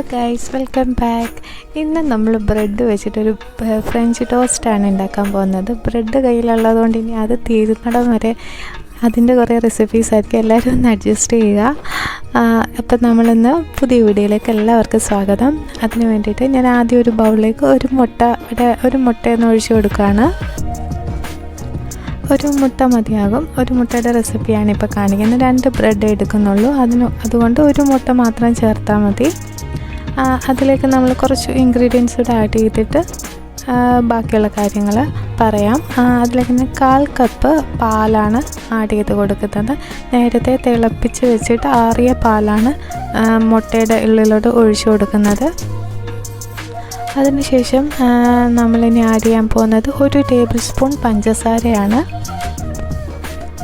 Hello guys welcome back ഇന്ന് നമ്മൾ bread വെച്ചിട്ടൊരു ഫ്രഞ്ച് ടോസ്റ്റാണ് ഉണ്ടാക്കാൻ പോകുന്നത്. ബ്രെഡ് കയ്യിലുള്ളതുകൊണ്ട് ഇനി അത് തീരുന്നിടം വരെ അതിന്റെ കുറേ റെസിപ്പീസ് ആയിരിക്കും എല്ലാവരും ഒന്ന് അഡ്ജസ്റ്റ് ചെയ്യുക. അപ്പം നമ്മളിന്ന് പുതിയ വീഡിയോയിലേക്ക് എല്ലാവർക്കും സ്വാഗതം. അതിന് വേണ്ടിയിട്ട് ഞാൻ ആദ്യം ഒരു ബൗളിലേക്ക് ഒരു മുട്ട ഒരു- മുട്ടയൊന്ന് ഒഴിച്ചു കൊടുക്കുകയാണ്. ഒരു മുട്ട മതിയാകും. ഒരു മുട്ടയുടെ റെസിപ്പിയാണ് ഇപ്പോൾ കാണിക്കുന്നത്. രണ്ട് ബ്രെഡ് എടുക്കുന്നുള്ളൂ. അതിന് അതുകൊണ്ട് ഒരു മുട്ട മാത്രം ചേർത്താൽ മതി. അതിലേക്ക് നമ്മൾ കുറച്ച് ഇൻഗ്രീഡിയൻസ് കൂടെ ആഡ് ചെയ്തിട്ട് ബാക്കിയുള്ള കാര്യങ്ങൾ പറയാം. അതിലേക്ക് തന്നെ കാൽ കപ്പ് പാലാണ് ആഡ് ചെയ്ത് കൊടുക്കുന്നത്. നേരത്തെ തിളപ്പിച്ച് വെച്ചിട്ട് ആറിയ പാലാണ് മുട്ടയുടെ ഉള്ളിലോട്ട് ഒഴിച്ചു കൊടുക്കുന്നത്. അതിനുശേഷം നമ്മളിനി ആഡ് ചെയ്യാൻ പോകുന്നത് ഒരു ടേബിൾ സ്പൂൺ പഞ്ചസാരയാണ്.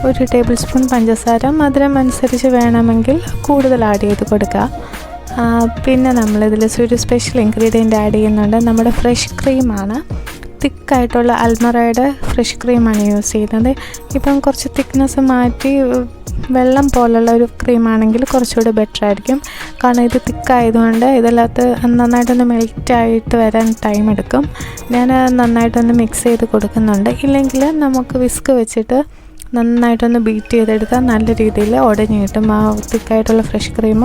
ഒരു ടേബിൾ സ്പൂൺ പഞ്ചസാര മധുരം അനുസരിച്ച് വേണമെങ്കിൽ കൂടുതൽ ആഡ് ചെയ്ത് കൊടുക്കുക പിന്നെ നമ്മളിതിൽ ഒരു സ്പെഷ്യൽ ഇൻഗ്രീഡിയന്റ് ആഡ് ചെയ്യുന്നുണ്ട്. നമ്മുടെ ഫ്രഷ് ക്രീമാണ് തിക്കായിട്ടുള്ള അൽമറയുടെ ഫ്രഷ് ക്രീമാണ് യൂസ് ചെയ്യുന്നത്. ഇപ്പം കുറച്ച് തിക്നെസ് മാറ്റി വെള്ളം പോലുള്ള ഒരു ക്രീമാണെങ്കിൽ കുറച്ചുകൂടി ബെറ്റർ ആയിരിക്കും. കാരണം ഇത് തിക്കായതുകൊണ്ട് ഇതിനകത്ത് നന്നായിട്ടൊന്ന് മെൽറ്റായിട്ട് വരാൻ ടൈം എടുക്കും. ഞാൻ നന്നായിട്ടൊന്ന് മിക്സ് ചെയ്ത് കൊടുക്കുന്നുണ്ട്. ഇല്ലെങ്കിൽ നമുക്ക് വിസ്ക് വെച്ചിട്ട് നന്നായിട്ടൊന്ന് ബീറ്റ് ചെയ്തെടുത്താൽ നല്ല രീതിയിൽ ഉടഞ്ഞു കിട്ടും ആ തിക്കായിട്ടുള്ള ഫ്രഷ് ക്രീം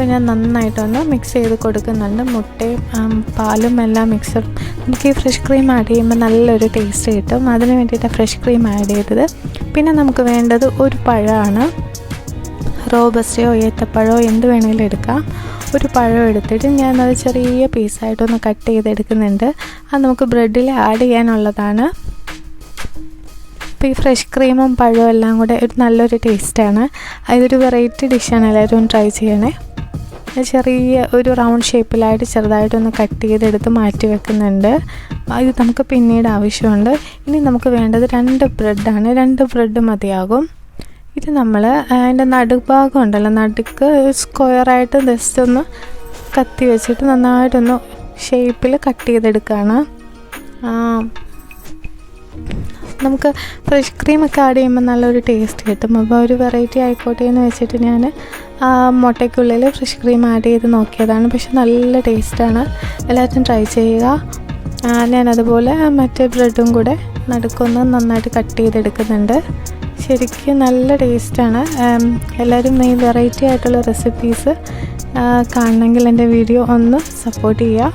അപ്പോൾ ഞാൻ നന്നായിട്ടൊന്ന് മിക്സ് ചെയ്ത് കൊടുക്കുന്നുണ്ട്. മുട്ടയും പാലും എല്ലാം മിക്സ് നമുക്ക് ഈ ഫ്രഷ് ക്രീം ആഡ് ചെയ്യുമ്പോൾ നല്ലൊരു ടേസ്റ്റ് കിട്ടും. അതിന് വേണ്ടിയിട്ട് ഫ്രഷ് ക്രീം ആഡ് ചെയ്തത്. പിന്നെ നമുക്ക് വേണ്ടത് ഒരു പഴമാണ്. റോബസ്റ്റയോ ഏത്തപ്പഴമോ എന്ത് വേണമെങ്കിലും എടുക്കാം. ഒരു പഴം എടുത്തിട്ട് ഞാൻ ഞാനത് ചെറിയ പീസായിട്ടൊന്ന് കട്ട് ചെയ്തെടുക്കുന്നുണ്ട്. അത് നമുക്ക് ബ്രെഡിൽ ആഡ് ചെയ്യാനുള്ളതാണ്. അപ്പോൾ ഈ ഫ്രഷ് ക്രീമും പഴവും എല്ലാം കൂടെ ഒരു നല്ലൊരു ടേസ്റ്റാണ് അതൊരു വെറൈറ്റി ഡിഷാണ് എല്ലാവരും ട്രൈ ചെയ്യണേ. ചെറിയ ഒരു റൗണ്ട് ഷേപ്പിലായിട്ട് ചെറുതായിട്ടൊന്ന് കട്ട് ചെയ്തെടുത്ത് മാറ്റി വെക്കുന്നുണ്ട്. ഇത് നമുക്ക് പിന്നീട് ആവശ്യമുണ്ട്. ഇനി നമുക്ക് വേണ്ടത് രണ്ട് ബ്രെഡാണ് രണ്ട് ബ്രെഡ് മതിയാകും. ഇത് നമ്മൾ അതിന്റെ നടുഭാഗം ഉണ്ടല്ലോ നടുക്ക് സ്ക്വയറായിട്ട് ജസ്റ്റ് ഒന്ന് കത്തി വെച്ചിട്ട് നന്നായിട്ടൊന്ന് ഷേപ്പിൽ കട്ട് ചെയ്തെടുക്കുകയാണ് നമുക്ക് ഫ്രഷ് ക്രീമൊക്കെ ആഡ് ചെയ്യുമ്പോൾ നല്ലൊരു ടേസ്റ്റ് കിട്ടും. അപ്പോൾ ഒരു വെറൈറ്റി ആയിക്കോട്ടെ എന്ന് വെച്ചിട്ട് ഞാൻ മുട്ടയ്ക്കുള്ളിൽ ഫ്രഷ് ക്രീം ആഡ് ചെയ്ത് നോക്കിയതാണ്. പക്ഷെ നല്ല ടേസ്റ്റാണ് എല്ലാവരും ട്രൈ ചെയ്യുക. ഞാനതുപോലെ മറ്റേ ബ്രെഡും കൂടെ നടുക്കൊന്ന് നന്നായിട്ട് കട്ട് ചെയ്തെടുക്കുന്നുണ്ട്. ശരിക്കും നല്ല ടേസ്റ്റാണ് എല്ലാവരും ഈ വെറൈറ്റി ആയിട്ടുള്ള റെസിപ്പീസ് കാണണമെങ്കിൽ എന്റെ വീഡിയോ ഒന്ന് സപ്പോർട്ട് ചെയ്യുക.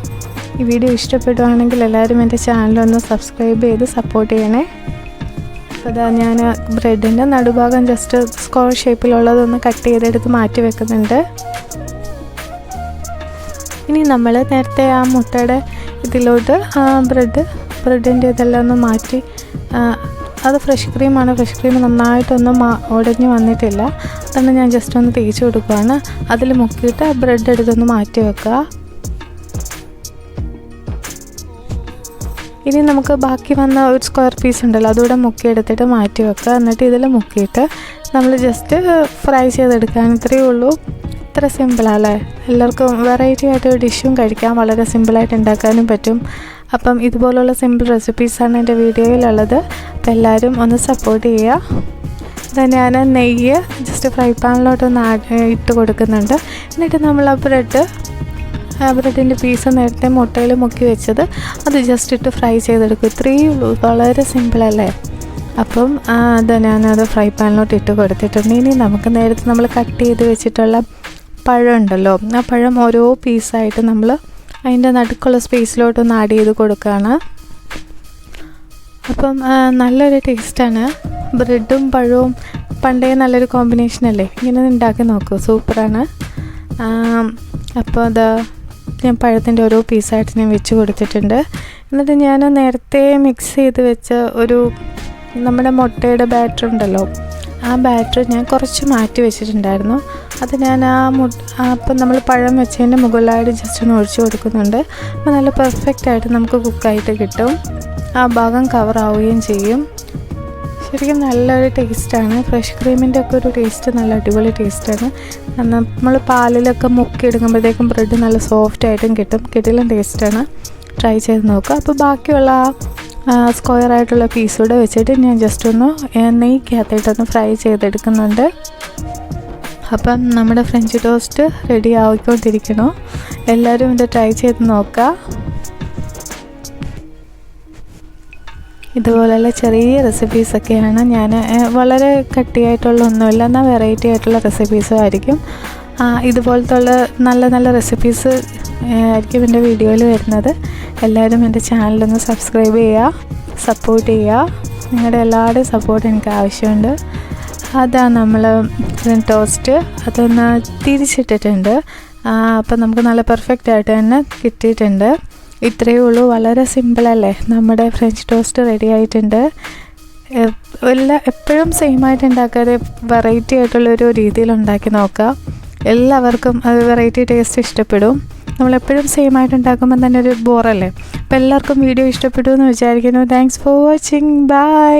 ഈ വീഡിയോ ഇഷ്ടപ്പെടുവാണെങ്കിൽ എല്ലാവരും എന്റെ ചാനലൊന്ന് സബ്സ്ക്രൈബ് ചെയ്ത് സപ്പോർട്ട് ചെയ്യണേ. അപ്പോൾ ഞാൻ ബ്രെഡിന്റെ നടുഭാഗം ജസ്റ്റ് സ്ക്വയർ ഷേപ്പിലുള്ളതൊന്ന് കട്ട് ചെയ്തെടുത്ത് മാറ്റി വെക്കുന്നുണ്ട്. ഇനി നമ്മൾ നേരത്തെ ആ മുട്ടയുടെ ഇതിലോട്ട് ബ്രെഡ് ബ്രെഡിന്റെ ഇതെല്ലാം ഒന്ന് മാറ്റി അത് ഫ്രഷ് ക്രീമാണ് ഫ്രഷ് ക്രീം നന്നായിട്ടൊന്നും ഉടഞ്ഞ് വന്നിട്ടില്ല. അതൊന്ന് ഞാൻ ജസ്റ്റ് ഒന്ന് തേച്ച് കൊടുക്കുകയാണ് അതിൽ മുക്കിയിട്ട് ബ്രെഡ് എടുത്തൊന്ന് മാറ്റി വെക്കുക. ഇനി നമുക്ക് ബാക്കി വന്ന ഒരു സ്ക്വയർ പീസ് ഉണ്ടല്ലോ അതുകൂടെ മുക്കിയെടുത്തിട്ട് മാറ്റി വെക്കുക. എന്നിട്ട് ഇതിൽ മുക്കിയിട്ട് നമ്മൾ ജസ്റ്റ് ഫ്രൈ ചെയ്തെടുക്കാൻ ഇത്രയേ ഉള്ളൂ. ഇത്ര സിമ്പിളല്ലേ എല്ലാവർക്കും വെറൈറ്റി ആയിട്ട് ഡിഷും കഴിക്കാൻ വളരെ സിമ്പിളായിട്ട് ഉണ്ടാക്കാനും പറ്റും. അപ്പം ഇതുപോലുള്ള സിമ്പിൾ റെസിപ്പീസാണ് എന്റെ വീഡിയോയിലുള്ളത്. അപ്പം എല്ലാവരും ഒന്ന് സപ്പോർട്ട് ചെയ്യുക. അത് ഞാൻ നെയ്യ് ജസ്റ്റ് ഫ്രൈ പാനിലോട്ടൊന്ന് ആഡ് ഇട്ട് കൊടുക്കുന്നുണ്ട്. എന്നിട്ട് നമ്മൾ ആ ബ്രെഡ് ബ്രെഡിന്റെ പീസ് നേരത്തെ മുട്ടയിൽ മുക്കി വെച്ചത് അത് ജസ്റ്റ് ഇട്ട് ഫ്രൈ ചെയ്തെടുക്കും. ഇത്രയേ ഉള്ളൂ. വളരെ സിമ്പിളല്ലേ അപ്പം അത് ഞാനത് ഫ്രൈ പാനിലോട്ട് ഇട്ട് കൊടുത്തിട്ടുണ്ട്. ഇനി നമുക്ക് നേരത്തെ നമ്മൾ കട്ട് ചെയ്ത് വെച്ചിട്ടുള്ള പഴം ഉണ്ടല്ലോ ആ പഴം ഓരോ പീസായിട്ട് നമ്മൾ അതിന്റെ നടുക്കുള്ള സ്പേസിലോട്ടൊന്ന് ആഡ് ചെയ്ത് കൊടുക്കുകയാണ്. അപ്പം നല്ലൊരു ടേസ്റ്റാണ് ബ്രെഡും പഴവും പണ്ടേ നല്ലൊരു കോമ്പിനേഷൻ അല്ലേ? ഇങ്ങനെ ഉണ്ടാക്കി നോക്കൂ. സൂപ്പറാണ്. അപ്പോൾ അത് ഞാൻ പഴത്തിന്റെ ഓരോ പീസായിട്ട് ഞാൻ വെച്ച് കൊടുത്തിട്ടുണ്ട്. എന്നിട്ട് ഞാൻ നേരത്തെ മിക്സ് ചെയ്ത് വെച്ച ഒരു നമ്മുടെ മുട്ടയുടെ ബാറ്റർ ഉണ്ടല്ലോ ആ ബാറ്റർ ഞാൻ കുറച്ച് മാറ്റി വെച്ചിട്ടുണ്ടായിരുന്നു. അത് ഞാൻ ആ മു അപ്പം നമ്മൾ പഴം വെച്ചതിന്റെ മുകളിലായിട്ട് ജസ്റ്റ് ഒന്ന് ഒഴിച്ചു കൊടുക്കുന്നുണ്ട്. അപ്പോൾ നല്ല പെർഫെക്റ്റ് ആയിട്ട് നമുക്ക് കുക്കായിട്ട് കിട്ടും. ആ ഭാഗം കവർ ആവുകയും ചെയ്യും. ശരിക്കും നല്ലൊരു ടേസ്റ്റാണ്. ഫ്രഷ് ക്രീമിന്റെ ഒക്കെ ഒരു ടേസ്റ്റ് നല്ല അടിപൊളി ടേസ്റ്റാണ് നമ്മൾ പാലിലൊക്കെ മുക്കി എടുക്കുമ്പോഴത്തേക്കും ബ്രെഡ് നല്ല സോഫ്റ്റ് ആയിട്ടും കിട്ടും. കിട്ടിലും ടേസ്റ്റാണ് ട്രൈ ചെയ്ത് നോക്കുക അപ്പോൾ ബാക്കിയുള്ള സ്ക്വയർ ആയിട്ടുള്ള പീസ് കൂടെ വെച്ചിട്ട് ഞാൻ ജസ്റ്റ് ഒന്ന് നെയ്ക്കകത്തായിട്ടൊന്ന് ഫ്രൈ ചെയ്തെടുക്കുന്നുണ്ട്. അപ്പം നമ്മുടെ ഫ്രഞ്ച് ടോസ്റ്റ് റെഡി ആയിക്കൊണ്ടിരിക്കണോ എല്ലാവരും ഇത് ട്രൈ ചെയ്ത് നോക്കുക. ഇതുപോലെയുള്ള ചെറിയ റെസിപ്പീസൊക്കെയാണ് ഞാൻ വളരെ കട്ടിയായിട്ടുള്ള ഒന്നുമില്ല എന്നാൽ വെറൈറ്റി ആയിട്ടുള്ള റെസിപ്പീസും ആയിരിക്കും. ഇതുപോലത്തെ നല്ല നല്ല റെസിപ്പീസ് ആയിരിക്കും എന്റെ വീഡിയോയിൽ വരുന്നത്. എല്ലാവരും എന്റെ ചാനലൊന്ന് സബ്സ്ക്രൈബ് ചെയ്യുക സപ്പോർട്ട് ചെയ്യുക. നിങ്ങളുടെ എല്ലാവരുടെയും സപ്പോർട്ട് എനിക്ക് ആവശ്യമുണ്ട്. അതാ നമ്മൾ ടോസ്റ്റ് അതൊന്ന് തിരിച്ചിട്ടിട്ടുണ്ട്. അപ്പം നമുക്ക് നല്ല പെർഫെക്റ്റ് ആയിട്ട് തന്നെ കിട്ടിയിട്ടുണ്ട്. ഇത്രയേ ഉള്ളൂ. വളരെ സിമ്പിളല്ലേ നമ്മുടെ ഫ്രഞ്ച് ടോസ്റ്റ് റെഡി ആയിട്ടുണ്ട്. എല്ലാ എപ്പോഴും സെയിം ആയിട്ട് ഉണ്ടാക്കാതെ വെറൈറ്റി ആയിട്ടുള്ളൊരു രീതിയിൽ ഉണ്ടാക്കി നോക്കുക എല്ലാവർക്കും അത് വെറൈറ്റി ടേസ്റ്റ് ഇഷ്ടപ്പെടും. നമ്മളെപ്പോഴും സെയിം ആയിട്ട് ഉണ്ടാക്കുമ്പോൾ തന്നെ ഒരു ബോറല്ലേ അപ്പോൾ എല്ലാവർക്കും വീഡിയോ ഇഷ്ടപ്പെട്ടു എന്ന് വിചാരിക്കുന്നു. Thanks for watching bye